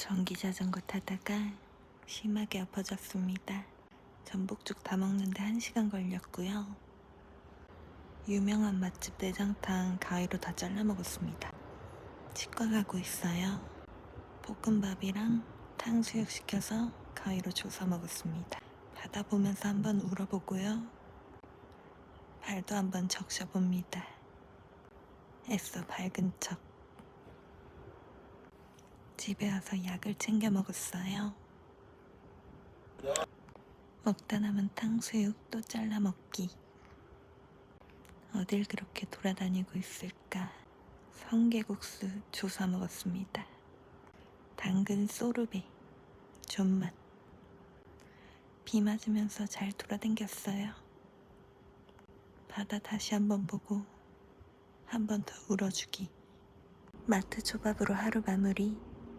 전기 자전거 타다가 심하게 엎어졌습니다. 전복죽 다 먹는데 한시간 걸렸고요. 유명한 맛집 내장탕 가위로 다 잘라 먹었습니다. 치과 가고 있어요. 볶음밥이랑 탕수육 시켜서 가위로 조사 먹었습니다. 바다 보면서 한번 울어보고요. 발도 한번 적셔봅니다. 애써 밝은 척. 집에 와서 약을 챙겨 먹었어요. 먹다 남은 탕수육 또 잘라 먹기. 어딜 그렇게 돌아다니고 있을까? 성게국수 조사 먹었습니다. 당근 소르베, 존맛. 비 맞으면서 잘 돌아다녔어요. 바다 다시 한번 보고 한 번 더 울어주기. 마트 초밥으로 하루 마무리.